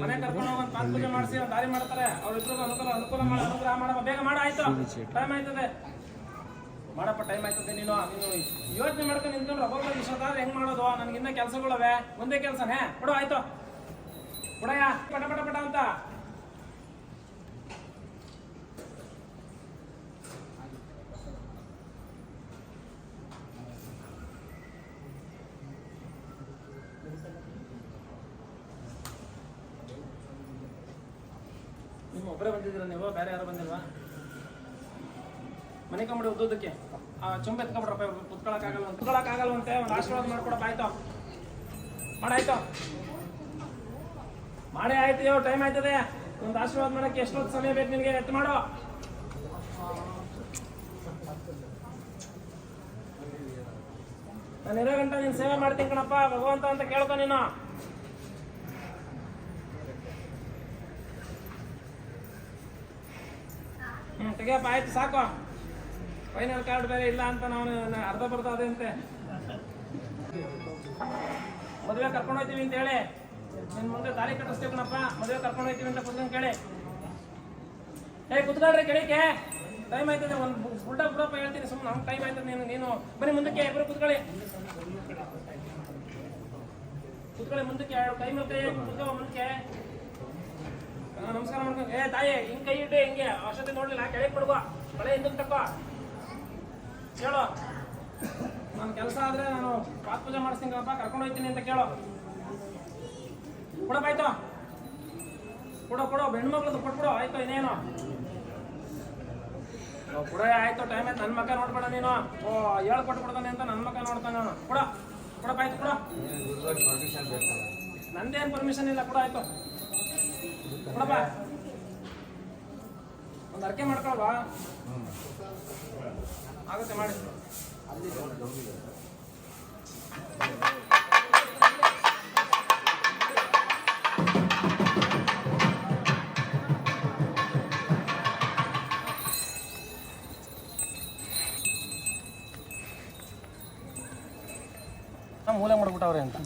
ಮನೆ ಕರ್ಕೊಂಡು ಹೋಗಿ ಪಾತ್ ಪೂಜೆ ಮಾಡಿಸಿ ಒಂದು ದಾರಿ ಮಾಡ್ತಾರೆ. ಅವ್ರಿಬ್ರಿಗೂ ಅನುಕೂಲ ಅನುಕೂಲ ಮಾಡಿ ಅನುಗ್ರಹ ಮಾಡಪ್ಪ ಬೇಗ ಮಾಡ ಆಯ್ತು. ಟೈಮ್ ಆಯ್ತದೆ. ಮಾಡಪ್ಪ ಟೈಮ್ ಆಯ್ತದೆ ನೀನು. ನೀನು ಯೋಚನೆ ಮಾಡ್ಕೊಂಡು ನಿಂತ್ಕೊಂಡ್ರೆ ಒಬ್ಬೊಬ್ಬರು ಇಷ್ಟೊತ್ತಾದ್ರೆ ಹೆಂಗ್ ಮಾಡೋದು? ನನಗಿನ್ನ ಕೆಲಸಗಳವೆ. ಒಂದೇ ಕೆಲಸನೇ. ಬಿಡು ಆಯ್ತು. ಬಿಡಯ್ಯ ಪಟ ಪಟ ಪಟ ಅಂತ. ಒಬ್ಬರೇ ಬಂದಿದ್ದೀರ ನೀವು? ಬೇರೆ ಯಾರು ಬಂದಿಲ್ವಾ? ಮನೆ ಕಂಬಿಡಿ ಉದ್ದೋದಕ್ಕೆ ಆ ಚುಂಬ ಎತ್ಕೊಬಿಡ್ರಪ್ಪ ಇವ್ರು. ಕುತ್ಕೊಳಕ್ಕಾಗಲ್ಲ ಅಂತ. ಒಂದು ಆಶೀರ್ವಾದ ಮಾಡ್ಕೊಡಪ್ಪ, ಆಯ್ತು? ಮಾಡಾಯ್ತು ಮಾಡಿ ಆಯ್ತು ಯಾವ ಟೈಮ್ ಆಯ್ತದೆ. ಒಂದು ಆಶೀರ್ವಾದ ಮಾಡಕ್ಕೆ ಎಷ್ಟೊತ್ತು ಸಮಯ ಬೇಕು ನಿನಗೆ? ಎತ್ತು ಮಾಡು. ನಾನು ಇರೋ ಗಂಟೆ ನೀನು ಸೇವೆ ಮಾಡ್ತೀನಿ ಕಣಪ್ಪ. ಭಗವಂತ ಅಂತ ಕೇಳ್ಕೊ ನೀನು. ತೆಗಿಯಪ್ಪ ಆಯ್ತು, ಸಾಕು. ಫೈನಲ್ ಕಾರ್ಡ್ ಬೇರೆ ಇಲ್ಲ ಅಂತ ನಾನು ಅರ್ಧ ಬರ್ತಾ ಅದೇ ಅಂತೆ. ಮದುವೆ ಕರ್ಕೊಂಡು ಹೋಗ್ತೀವಿ ಅಂತ ಹೇಳಿ. ನಿನ್ ಮುಂದೆ ತಾಳಿ ಕಟ್ಟಿಸ್ತೀವಿ ಕಣಪ್ಪ. ಮದುವೆ ಕರ್ಕೊಂಡು ಹೋಗ್ತೀವಿ ಅಂತ ಕುತ್ಕೊಂಡು ಕೇಳಿ. ಏ ಕುತ್ಕೊಳ್ರಿ ಕೇಳಿಕೆ ಟೈಮ್ ಆಯ್ತದೆ, ಒಂದು ಬುಡ್ಡ ಬುಡಪ್ಪ, ಹೇಳ್ತೀನಿ ಸುಮ್ಮನೆ ನಮ್ಗೆ ಟೈಮ್ ಆಯ್ತದೆ ನೀನು ನೀನು. ಬನ್ನಿ ಮುಂದಕ್ಕೆ ಇಬ್ಬರು ಕುತ್ಕೊಳ್ಳಿ. ಕುತ್ಕೊಳ್ಳಿ ಮುಂದಕ್ಕೆ ಟೈಮ್ ಕುತ್ಕೋ ಮುಂದಕ್ಕೆ. ನಮಸ್ಕಾರ ಮಾಡ್ಕೊಂಡು ಏ ತಾಯಿ ಹಿಂಗ್ ಕೈ ಇಟ್ಟೆ ಹಿಂಗೆ. ಅಷ್ಟೊತ್ತಿ ನೋಡ್ಲಿಲ್ಲ ಕೆಳಗೆ ಬಿಡುವ ಮಳೆ ಹಿಂದಕ್ಕೆ ತಕ್ಕೋ ಕೇಳು. ನನ್ನ ಕೆಲಸ ಆದ್ರೆ ನಾನು ಪಾತ್ ಪೂಜೆ ಮಾಡಿಸ್ತೀನಿ ಕಣಪ್ಪ ಕರ್ಕೊಂಡು ಹೋಗ್ತೀನಿ ಅಂತ ಕೇಳು. ಕೊಡಪ್ಪ ಆಯ್ತು? ಕೊಡೋ ಕೊಡು. ಹೆಣ್ಮಕ್ಳದ್ದು ಕೊಟ್ಬಿಡು ಆಯ್ತು ಇನ್ನೇನು. ಕೊಡ ಆಯ್ತು ಟೈಮ್ ಆಯ್ತು. ನನ್ನ ಮಕ್ಕ ನೋಡ್ಬೇಡ ನೀನು. ಓ ಹೇಳ್ ಕೊಟ್ಬಿಡ್ತಾನೆ ಅಂತ ನನ್ನ ಮಕ್ಕ ನೋಡ್ತಾನೆ ನಾನು ಕೊಡ. ಕೊಡಪ್ಪ ಆಯ್ತು ಕೊಡ. ನಂದೇನು ಪರ್ಮಿಷನ್ ಇಲ್ಲ ಕೊಡ ಆಯ್ತು. ಒಂದು ಅರ್ಕೆ ಮಾಡ್ಕೊಳ್ವಾ. ಆಗುತ್ತೆ ಮಾಡಿ. ಮೂಲೆ ಮಾಡ್ಬಿಟ್ಟವ್ರೆ ಅಂತ.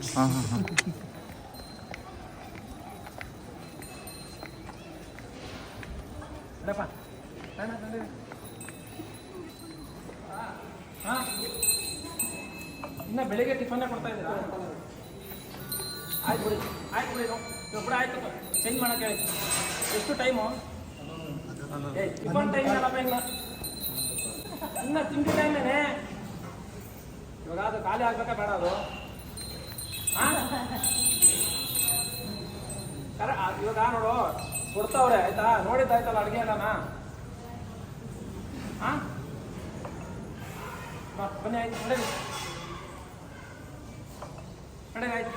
ತಂದಿರಿ ಹಾ? ಇನ್ನ ಬೆಳಿಗ್ಗೆ ಟಿಫನ್ನೇ ಕೊಡ್ತಾ ಇದ್ದೀರಾ? ಆಯ್ತು ಬಿಡಿ. ಆಯ್ತು ಬಿಡಿ ಕೂಡ ಆಯ್ತು. ಚೇಂಜ್ ಮಾಡಕ್ಕೆ ಹೇಳಿ ಎಷ್ಟು ಟೈಮು? ಏ ಟಿಫನ್ ಟೈಮ್ ಅಲ್ಲಪ್ಪ ಇನ್ನ. ತಿಂಡಿ ಟೈಮೇನೆ ಇವಾಗ ಅದು ಖಾಲಿ ಆಗ್ಬೇಕಾ ಬೇಡ ಅದು? ಇವಾಗ ನೋಡು. ಕೊಡ್ತಾವ್ರೆ ಆಯ್ತಾ? ನೋಡಿದ್ದಾಯ್ತಲ್ಲ ಅಡುಗೆ ಎಲ್ಲನ ಹಾ ಬನ್ನಿ ಆಯ್ತು ಕಡೆಗೆ ಕಡೆಗೆ ಆಯ್ತು.